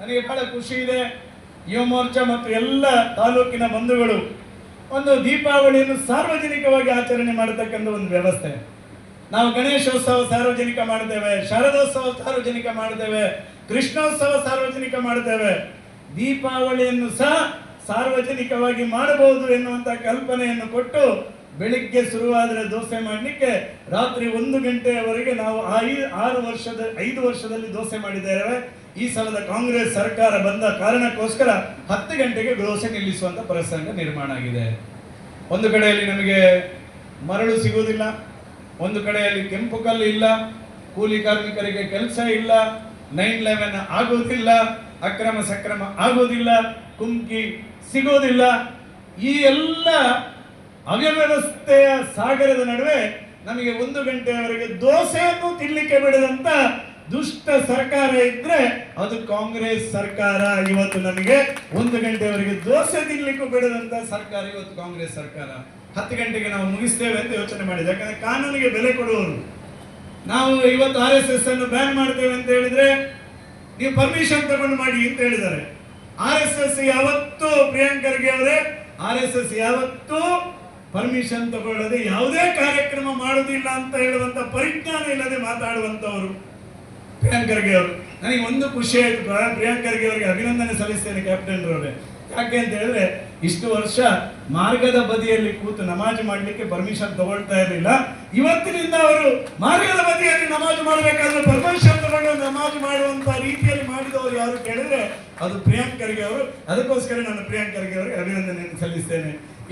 ನನಗೆ ಬಹಳ ಖುಷಿ ಇದೆ. ಯುವ ಮೋರ್ಚಾ ಮತ್ತು ಎಲ್ಲ ತಾಲೂಕಿನ ಬಂಧುಗಳು ಒಂದು ದೀಪಾವಳಿಯನ್ನು ಸಾರ್ವಜನಿಕವಾಗಿ ಆಚರಣೆ ಮಾಡತಕ್ಕಂಥ ಒಂದು ವ್ಯವಸ್ಥೆ. ನಾವು ಗಣೇಶೋತ್ಸವ ಸಾರ್ವಜನಿಕ ಮಾಡಿದ್ದೇವೆ, ಶಾರದೋತ್ಸವ ಸಾರ್ವಜನಿಕ ಮಾಡ್ತೇವೆ ಕೃಷ್ಣೋತ್ಸವ ಸಾರ್ವಜನಿಕ ಮಾಡ್ತೇವೆ ದೀಪಾವಳಿಯನ್ನು ಸಹ ಸಾರ್ವಜನಿಕವಾಗಿ ಮಾಡಬಹುದು ಎನ್ನುವಂಥ ಕಲ್ಪನೆಯನ್ನು ಕೊಟ್ಟು ಬೆಳಿಗ್ಗೆ ಶುರುವಾದರೆ ದೋಸೆ ಮಾಡಲಿಕ್ಕೆ ರಾತ್ರಿ ಒಂದು ಗಂಟೆಯವರೆಗೆ ನಾವು ಆರು ವರ್ಷದ, ಐದು ವರ್ಷದಲ್ಲಿ ದೋಸೆ ಮಾಡಿದ್ದೇವೆ ಈ ಸಲದ ಕಾಂಗ್ರೆಸ್ ಸರ್ಕಾರ ಬಂದ ಕಾರಣಕ್ಕೋಸ್ಕರ ಹತ್ತು ಗಂಟೆಗೆ ದೋಸೆ ನಿಲ್ಲಿಸುವಂತ ಪ್ರಸಂಗ ನಿರ್ಮಾಣ ಆಗಿದೆ. ಒಂದು ಕಡೆಯಲ್ಲಿ ನಮಗೆ ಮರಳು ಸಿಗುವುದಿಲ್ಲ, ಒಂದು ಕಡೆಯಲ್ಲಿ ಕೆಂಪು ಕಲ್ಲು ಇಲ್ಲ, ಕೂಲಿ ಕಾರ್ಮಿಕರಿಗೆ ಕೆಲಸ ಇಲ್ಲ, ನೈನ್ ಲೆವೆನ್ ಆಗೋದಿಲ್ಲ ಅಕ್ರಮ ಸಕ್ರಮ ಆಗೋದಿಲ್ಲ ಕುಮ್ಕಿ ಸಿಗೋದಿಲ್ಲ ಈ ಎಲ್ಲ ಅವ್ಯವಸ್ಥೆಯ ಸಾಗರದ ನಡುವೆ ನಮಗೆ ಒಂದು ಗಂಟೆಯವರೆಗೆ ದೋಸೆಯನ್ನು ತಿನ್ನಲಿಕ್ಕೆ ಬಿಡದಂತ ದುಷ್ಟ ಸರ್ಕಾರ ಇದ್ರೆ ಅದು ಕಾಂಗ್ರೆಸ್ ಸರ್ಕಾರ. ಇವತ್ತು ನಮಗೆ ಒಂದು ಗಂಟೆಯವರೆಗೆ ದೋಸೆ ತಿನ್ಲಿಕ್ಕೂ ಬಿಡದಂತ ಸರ್ಕಾರ ಇವತ್ತು ಕಾಂಗ್ರೆಸ್ ಸರ್ಕಾರ. ಹತ್ತು ಗಂಟೆಗೆ ನಾವು ಮುಗಿಸ್ತೇವೆ ಅಂತ ಯೋಚನೆ ಮಾಡಿದೆ ಯಾಕಂದ್ರೆ ಕಾನೂನಿಗೆ ಬೆಲೆ ಕೊಡುವವರು. ನಾವು ಇವತ್ತು ಆರ್ ಎಸ್ ಎಸ್ ಅನ್ನು ಬ್ಯಾನ್ ಮಾಡ್ತೇವೆ ಅಂತ ಹೇಳಿದ್ರೆ ನೀವು ಪರ್ಮಿಷನ್ ತಗೊಂಡು ಮಾಡಿ ಅಂತ ಹೇಳಿದ್ದಾರೆ. ಆರ್ ಎಸ್ ಎಸ್ ಯಾವತ್ತೂ ಪ್ರಿಯಾಂಕ್ ಖರ್ಗೆ ಅವರೇ, ಆರ್ ಎಸ್ ಎಸ್ ಯಾವತ್ತೂ ಪರ್ಮಿಷನ್ ತಗೊಳ್ಳದೆ ಯಾವುದೇ ಕಾರ್ಯಕ್ರಮ ಮಾಡುವುದಿಲ್ಲ ಅಂತ ಹೇಳುವಂತ ಪರಿಜ್ಞಾನ ಇಲ್ಲದೆ ಮಾತಾಡುವಂತವರು ಪ್ರಿಯಾಂಕ್ ಖರ್ಗೆ ಅವರು. ನನಗೆ ಒಂದು ಖುಷಿ ಆಯ್ತು ಪ್ರ- ಪ್ರಿಯಾಂಕ್ ಖರ್ಗೆ ಅವರಿಗೆ ಅಭಿನಂದನೆ ಸಲ್ಲಿಸ್ತೇನೆ ಕ್ಯಾಪ್ಟನ್ ಅವರೇ ಯಾಕೆ ಅಂತ ಹೇಳಿದ್ರೆ, ಇಷ್ಟು ವರ್ಷ ಮಾರ್ಗದ ಬದಿಯಲ್ಲಿ ಕೂತು ನಮಾಜ್ ಮಾಡ್ಲಿಕ್ಕೆ ಪರ್ಮಿಷನ್ ತಗೊಳ್ತಾ ಇರಲಿಲ್ಲ. ಇವತ್ತಿನಿಂದ ಅವರು ಮಾರ್ಗದ ಬದಿಯಲ್ಲಿ ನಮಾಜ್ ಮಾಡಬೇಕಾದ್ರೆ ಪರ್ಮಿಷನ್ ರೀತಿಯಲ್ಲಿ ಮಾಡಿದವರು ಯಾರು ಕೇಳಿದ್ರೆ ಅದು ಪ್ರಿಯಾಂಕ್ ಖರ್ಗೆ ಅವರು. ಅದಕ್ಕೋಸ್ಕರ ನಾನು ಪ್ರಿಯಾಂಕ್ ಖರ್ಗೆ ಅವರಿಗೆ ಅಭಿನಂದನೆಯನ್ನು ಸಲ್ಲಿಸ್ತೇನೆ.